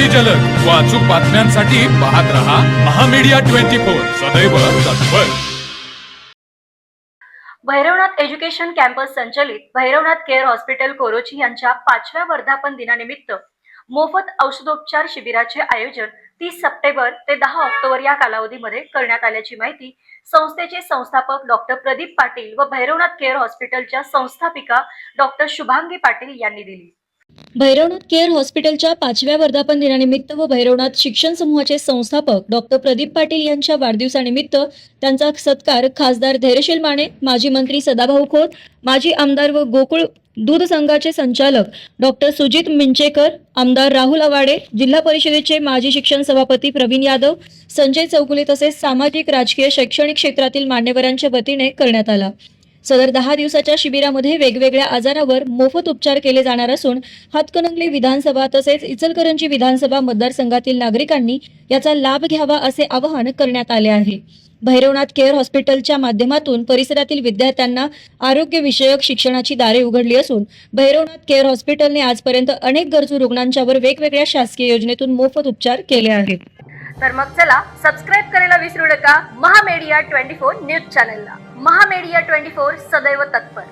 अगदी जलद व अचूक बातम्यांसाठी पाहत रहा महामीडिया ट्वेंटी फोर. सदैव तत्पर. भैरवनाथ एज्युकेशन कॅम्पस संचलित भैरवनाथ केअर हॉस्पिटल कोरोची यांच्या पाचव्या वर्धापन दिनानिमित्त मोफत औषधोपचार शिबिराचे आयोजन तीस सप्टेंबर ते दहा ऑक्टोबर या कालावधीमध्ये करण्यात आल्याची माहिती संस्थेचे संस्थापक डॉक्टर प्रदीप पाटील व भैरवनाथ केअर हॉस्पिटलच्या संस्थापिका डॉक्टर शुभांगी पाटील यांनी दिली. भैरवनाथ केअर हॉस्पिटलच्या पाचव्या वर्धापन दिनानिमित्त व भैरवनाथ शिक्षण समूहाचे संस्थापक डॉक्टर प्रदीप पाटील यांच्या वाढदिवसानिमित्त त्यांचा सत्कार खासदार धैर्यशील माने माजी मंत्री सदाभाऊ खोत माजी आमदार व गोकुळ दूध संघाचे संचालक डॉक्टर सुजित मिंचेकर आमदार राहुल अवाडे जिल्हा परिषदेचे माजी शिक्षण सभापती प्रवीण यादव संजय चौगुले तसेच सामाजिक राजकीय शैक्षणिक क्षेत्रातील मान्यवरांच्या वतीने करण्यात आला. सदर दहा दिवसाच्या शिबिरामध्ये वेगवेगळ्या आजारावर मोफत उपचार केले जाणार असून हातकणंगले विधानसभा तसेच इचलकरंजी विधानसभा मतदारसंघातील नागरिकांनी याचा लाभ घ्यावा असे आवाहन करण्यात आले आहे. भैरवनाथ केअर हॉस्पिटलच्या माध्यमातून परिसरातील विद्यार्थ्यांना आरोग्यविषयक शिक्षणाची दारे उघडली असून भैरवनाथ केअर हॉस्पिटलने आजपर्यंत अनेक गरजू रुग्णांच्यावर वेगवेगळ्या शासकीय योजनेतून मोफत उपचार केले आहेत. तर मग चला सबस्क्राईब करायला विसरू नका. महामेडिया ट्वेंटी फोर न्यूज चॅनलला. महामेडिया ट्वेंटी फोर सदैव तत्पर.